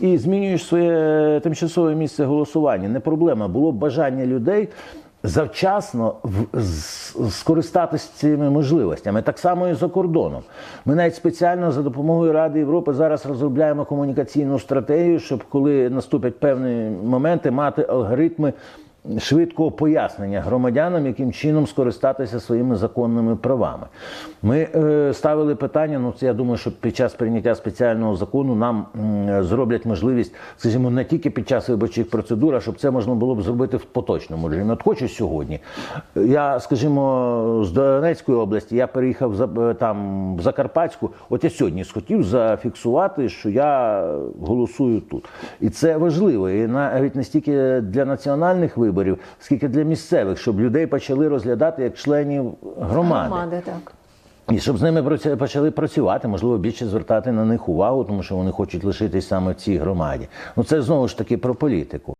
і змінюєш своє тимчасове місце голосування. Не проблема. Було б бажання людей. Завчасно в- скористатися цими можливостями, так само і за кордоном. Ми навіть спеціально за допомогою Ради Європи зараз розробляємо комунікаційну стратегію, щоб коли наступять певні моменти, мати алгоритми швидкого пояснення громадянам, яким чином скористатися своїми законними правами. Ми е, ставили питання. Ну це я думаю, що під час прийняття спеціального закону нам м, зроблять можливість, скажімо, не тільки під час виборчих процедур, а щоб це можна було б зробити в поточному режимі. От хочу сьогодні. Я, скажімо, з Донецької області я переїхав за е, там в Закарпатську. От я сьогодні схотів зафіксувати, що я голосую тут, і це важливо. І навіть не стільки для національних виборів, скільки для місцевих, щоб людей почали розглядати як членів громади. Громади, так. І щоб з ними почали працювати, можливо, більше звертати на них увагу, тому що вони хочуть лишитись саме в цій громаді. Ну це знову ж таки про політику.